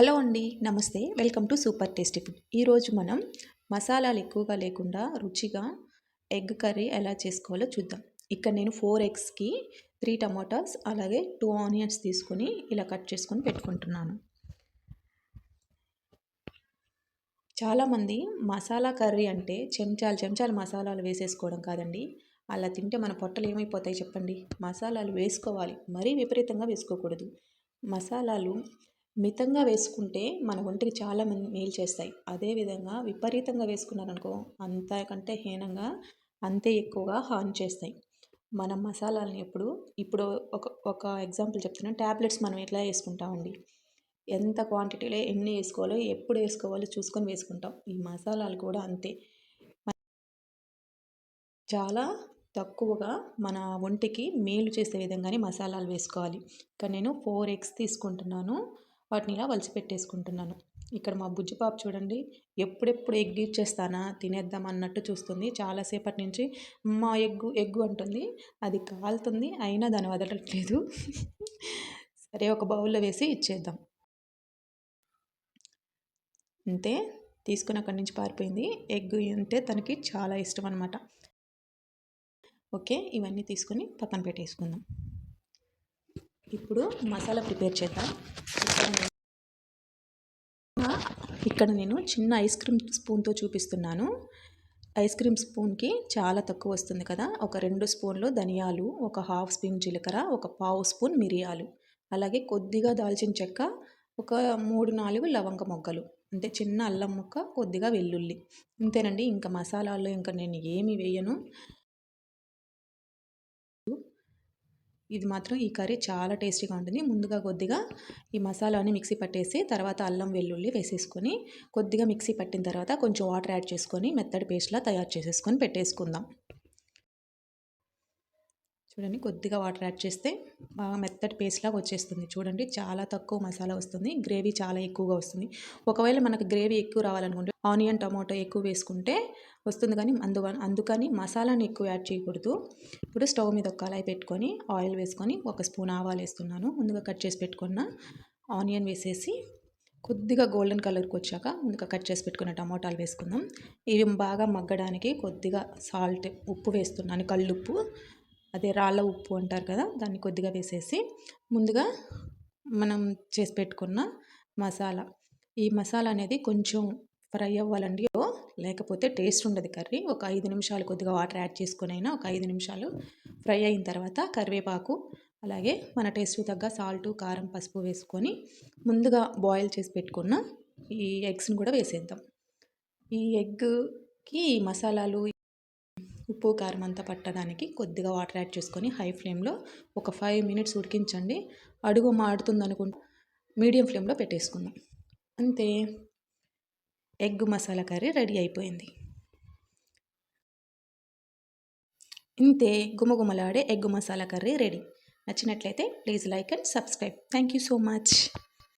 Hello అండి నమస్తే. Welcome to super tasty food. ఈరోజు మనం మసాలాలు ఎక్కువగా లేకుండా రుచిగా ఎగ్ కర్రీ ఎలా చేసుకోవాలో చూద్దాం. ఇక్కడ నేను ఫోర్ ఎగ్స్కి త్రీ టమాటాస్ అలాగే టూ ఆనియన్స్ తీసుకొని ఇలా కట్ చేసుకొని పెట్టుకుంటున్నాను. చాలామంది మసాలా కర్రీ అంటే చెంచాలు చెంచాలు మసాలాలు వేసేసుకోవడం కాదండి. అలా తింటే మన పొట్టలు ఏమైపోతాయి చెప్పండి? మసాలాలు వేసుకోవాలి మరీ విపరీతంగా వేసుకోకూడదు. మసాలాలు మితంగా వేసుకుంటే మన ఒంటికి చాలా మేలు చేస్తాయి. అదేవిధంగా విపరీతంగా వేసుకున్నారనుకో అంతకంటే హీనంగా అంతే ఎక్కువగా హాని చేస్తాయి. మనం మసాలాలని ఎప్పుడు ఇప్పుడు ఒక ఒక ఎగ్జాంపుల్ చెప్తున్నా ట్యాబ్లెట్స్ మనం ఎట్లా వేసుకుంటామండి? ఎంత క్వాంటిటీలో ఎన్ని వేసుకోవాలో ఎప్పుడు వేసుకోవాలో చూసుకొని వేసుకుంటాం. ఈ మసాలాలు కూడా అంతే. చాలా తక్కువగా మన ఒంటికి మేలు చేసే విధంగానే మసాలాలు వేసుకోవాలి. కానీ నేను ఫోర్ ఎగ్స్ తీసుకుంటున్నాను. వాటిని ఇలా వలిసి పెట్టేసుకుంటున్నాను. ఇక్కడ మా బుజ్జి పాప చూడండి ఎప్పుడెప్పుడు ఎగ్ ఇచ్చేస్తానా తినేద్దాం అన్నట్టు చూస్తుంది. చాలాసేపటి నుంచి మా ఎగ్గు ఎగ్గు అంటుంది. అది కాలుతుంది అయినా దాన్ని వదలట్లేదు. సరే ఒక బౌల్లో వేసి ఇచ్చేద్దాం. అంతే తీసుకుని అక్కడి నుంచి పారిపోయింది. ఎగ్ అంటే తనకి చాలా ఇష్టం అనమాట ఓకే ఇవన్నీ తీసుకొని పక్కన పెట్టేసుకుందాం. ఇప్పుడు మసాలా ప్రిపేర్ చేద్దాం. ఇక్కడ నేను చిన్న ఐస్ క్రీమ్ స్పూన్తో చూపిస్తున్నాను. ఐస్ క్రీమ్ స్పూన్కి చాలా తక్కువ వస్తుంది కదా. ఒక రెండు స్పూన్లు ధనియాలు ఒక హాఫ్ స్పూన్ జీలకర్ర ఒక పావు స్పూన్ మిరియాలు. అలాగే కొద్దిగా దాల్చిన చెక్క ఒక మూడు నాలుగు లవంగ మొగ్గలు. అంటే చిన్న అల్లం ముక్క కొద్దిగా వెల్లుల్లి. అంతేనండి ఇంకా మసాలాలు ఇంకా నేను ఏమి వేయను. ఇది మాత్రం ఈ కర్రీ చాలా టేస్టీగా ఉంటుంది. ముందుగా కొద్దిగా ఈ మసాలాని మిక్సీ పట్టేసి తర్వాత అల్లం వెల్లుల్లి వేసేసుకొని కొద్దిగా మిక్సీ పట్టిన తర్వాత కొంచెం వాటర్ యాడ్ చేసుకొని మెత్తడి పేస్ట్లా తయారు చేసేసుకొని పెట్టేసుకుందాం. చూడండి కొద్దిగా వాటర్ యాడ్ చేస్తే బాగా మెత్తటి పేస్ట్ లాగా వచ్చేస్తుంది. చూడండి చాలా తక్కువ మసాలా వస్తుంది. గ్రేవీ చాలా ఎక్కువగా వస్తుంది. ఒకవేళ మనకు గ్రేవీ ఎక్కువ రావాలనుకుంటే ఆనియన్ టమాటో ఎక్కువ వేసుకుంటే వస్తుంది కానీ అందు అందుకని మసాలాని ఎక్కువ యాడ్ చేయకూడదు. ఇప్పుడు స్టవ్ మీద ఒక కళాయి పెట్టుకొని ఆయిల్ వేసుకొని ఒక స్పూన్ ఆవాలు వేస్తున్నాను. ముందుగా కట్ చేసి పెట్టుకున్న ఆనియన్ వేసేసి కొద్దిగా గోల్డెన్ కలర్కి వచ్చాక ముందుగా కట్ చేసి పెట్టుకున్న టమాటాలు వేసుకుందాం. ఇవి బాగా మగ్గడానికి కొద్దిగా సాల్ట్ ఉప్పు వేస్తున్నాను. కళ్ళుప్పు. అదే రాళ్ళ ఉప్పు అంటారు కదా దాన్ని కొద్దిగా వేసేసి ముందుగా మనం చేసి పెట్టుకున్న మసాలా. ఈ మసాలా అనేది కొంచెం ఫ్రై అవ్వాలండి. లేకపోతే టేస్ట్ ఉండదు కర్రీ. ఒక ఐదు నిమిషాలు కొద్దిగా వాటర్ యాడ్ చేసుకునైనా అయినా ఒక ఐదు నిమిషాలు ఫ్రై అయిన తర్వాత కరివేపాకు అలాగే మన టేస్ట్ తగ్గ సాల్ట్ కారం పసుపు వేసుకొని ముందుగా బాయిల్ చేసి పెట్టుకున్న ఈ ఎగ్స్ని కూడా వేసేద్దాం. ఈ ఎగ్కి మసాలాలు ఉప్పు కారం అంతా పట్టడానికి కొద్దిగా వాటర్ యాడ్ చేసుకొని హై ఫ్లేమ్లో ఒక ఫైవ్ మినిట్స్ ఉడికించండి. అడుగు మాడుతుంది అనుకుంటే మీడియం ఫ్లేమ్లో పెట్టేసుకుందాం. అంతే. ఎగ్ మసాలా కర్రీ రెడీ అయిపోయింది. ఇంతే గుమగుమలాడే ఎగ్ మసాలా కర్రీ రెడీ. నచ్చినట్లయితే please like and subscribe. Thank you so much.